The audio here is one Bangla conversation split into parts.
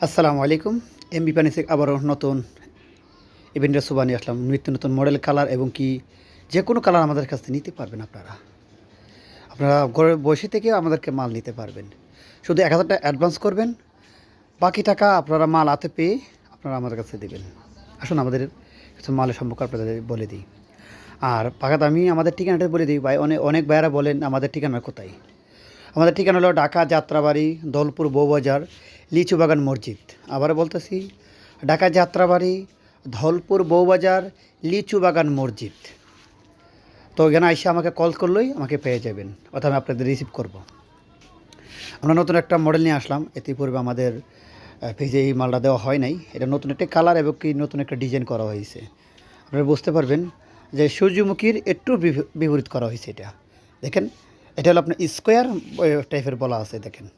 আসসালামু আলাইকুম। এমবি পানিসেক আবারও নতুন ইভেন্টের নিয়ে আসলাম। নিত্য নতুন মডেল, কালার এবং কি যে কোনো কালার আমাদের কাছ থেকে নিতে পারবেন আপনারা। আপনারা ঘরে বসে থেকে আমাদেরকে মাল নিতে পারবেন। শুধু এক হাজার টাকা অ্যাডভান্স করবেন। বাকি টাকা আপনারা মাল হাতে পেয়ে আপনারা আমাদের কাছে দেবেন। আসুন আমাদের কিছু মালের সম্পর্কে আপনাদের বলে দিই। আর পাকাত আমি আমাদের ঠিকানাটা বলে দিই। ভাই অনেক অনেক ভাইয়ারা বলেন আমাদের ঠিকানা কোথায়। আমাদের ঠিকানা হলো ঢাকা যাত্রাবাড়ি দৌলপুর বউবাজার লিচুবাগান মসজিদ। আবার বলতেছি, ঢাকা যাত্রাবাড়ি ধলপুর বউবাজার লিচুবাগান মসজিদ। তো এখানে এসে আমাকে কল করলেই আমাকে পেয়ে যাবেন, অর্থাৎ আমি আপনাদের রিসিভ করব। আমরা নতুন একটা মডেল নিয়ে আসলাম এতে পূর্বে আমাদের পেজে এই মালটা দেওয়া হয় নাই। এটা নতুন একটা কালার এবং কি নতুন একটা ডিজাইন করা হয়েছে। আপনারা বুঝতে পারবেন যে সূর্যমুখীর একটু বিপরীত করা হয়েছে এটা। দেখেন এটা হলো আপনার স্কোয়ার টাইপের বলা আছে, দেখেন।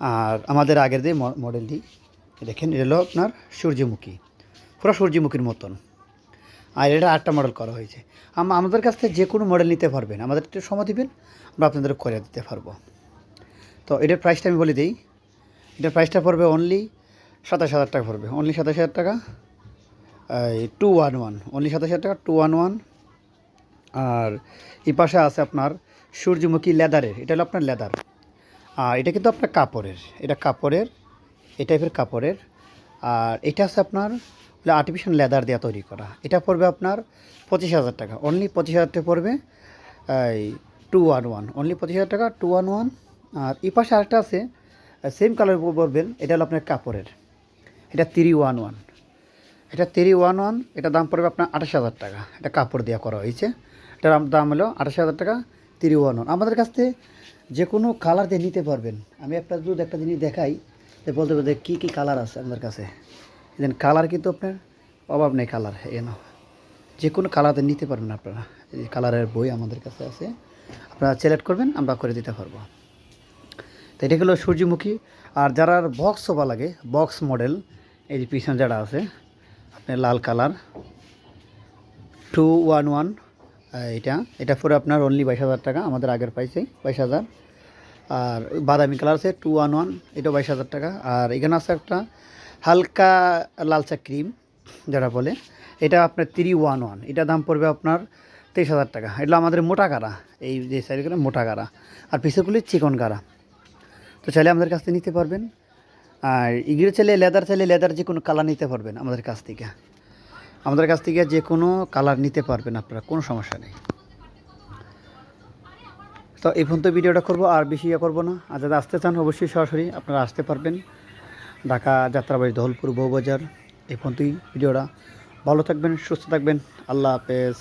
আর আমাদের আগের যে মডেলটি দেখেন, এটা হলো আপনার সূর্যমুখী। পুরো সূর্যমুখীর মতন। আর এটা আটটা মডেল করা হয়েছে। আম- আমাদের কাছ থেকে যে কোনো মডেল নিতে পারবেন। আমাদের একটু সময় দিবেন, আমরা আপনাদের করে দিতে পারব। তো এটার প্রাইসটা আমি বলে দিই। এটার প্রাইসটা পড়বে অনলি সাতাশ হাজার টাকা পড়বে। অনলি সাতাশ হাজার টাকা টু ওয়ান ওয়ান অনলি সাতাশ হাজার টাকা টু ওয়ান ওয়ান আর এই পাশে আছে আপনার সূর্যমুখী লেদারের, এটা হলো আপনার লেদার। আর এটা কিন্তু আপনার কাপড়ের, এটা কাপড়ের, এই টাইপের কাপড়ের। আর এটা আছে আপনার আর্টিফিশিয়াল লেদার দেওয়া তৈরি করা। এটা পড়বে আপনার পঁচিশ হাজার টাকা। অনলি পঁচিশ হাজার টাকা পড়বে, এই টু ওয়ান ওয়ান অনলি পঁচিশ হাজার টাকা টু ওয়ান ওয়ান আর এই পাশে আরেকটা আছে সেম কালার পড়বেন এটা হলো আপনার কাপড়ের। এটা থ্রি ওয়ান ওয়ান এটা থ্রি ওয়ান ওয়ান এটা দাম পড়বে আপনার আঠাশ হাজার টাকা। এটা কাপড় দেওয়া করা হয়েছে। এটার দাম হলো আঠাশ হাজার টাকা। Three one. ওয়ান আমাদের কাছ থেকে যে কোনো কালার দিয়ে নিতে পারবেন। আমি একটা যদি একটা জিনিস দেখাই, যে বলতে পারবে কী কী কালার আছে আমাদের কাছে। দেন কালার কিন্তু আপনার অভাব নেই কালার এ না যে কোনো কালারতে নিতে পারবেন আপনারা। এই কালারের বই আমাদের কাছে আছে। আপনারা সিলেক্ট করবেন, আমরা করে দিতে পারব। তো এটা হলো সূর্যমুখী। আর যারা বক্স সোফা লাগে বক্স মডেল এই যে পিছনে যারা আছে, আপনার লাল কালার টু ওয়ান ওয়ান এটা। এটা পুরো আপনার অনলি বাইশ হাজার টাকা, আমাদের আগের পাইছে বাইশ হাজার। আর বাদামি কালার আছে টু ওয়ান ওয়ান এটাও বাইশ হাজার টাকা। আর এখানে আছে একটা হালকা লালচা ক্রিম যারা বলে। এটা আপনার থ্রি ওয়ান ওয়ান এটা দাম পড়বে আপনার তেইশ হাজার টাকা। এগুলো আমাদের মোটা গাড়া, এই যে সাইডগুলো মোটা গাড়া। আর পিছেগুলি চিকন গাড়া। তো চাইলে আমাদের কাছ থেকে নিতে পারবেন। আর ইগির চাইলে লেদার চাইলে লেদার যে কোনো কালার নিতে পারবেন আমাদের কাছ থেকে। আমাদের কাছ থেকে যে কোনো কালার নিতে পারবেন আপনারা, কোনো সমস্যা নেই। তো এই পর্যন্ত ভিডিওটা করব, আর বেশি ইয়ে করব না। আর যারা আসতে চান, অবশ্যই সরাসরি আপনারা আসতে পারবেন। ঢাকা যাত্রাবাড়ি ধলপুর বউবাজার এই পর্যন্তই ভিডিওটা। ভালো থাকবেন, সুস্থ থাকবেন। আল্লাহ হাফেজ।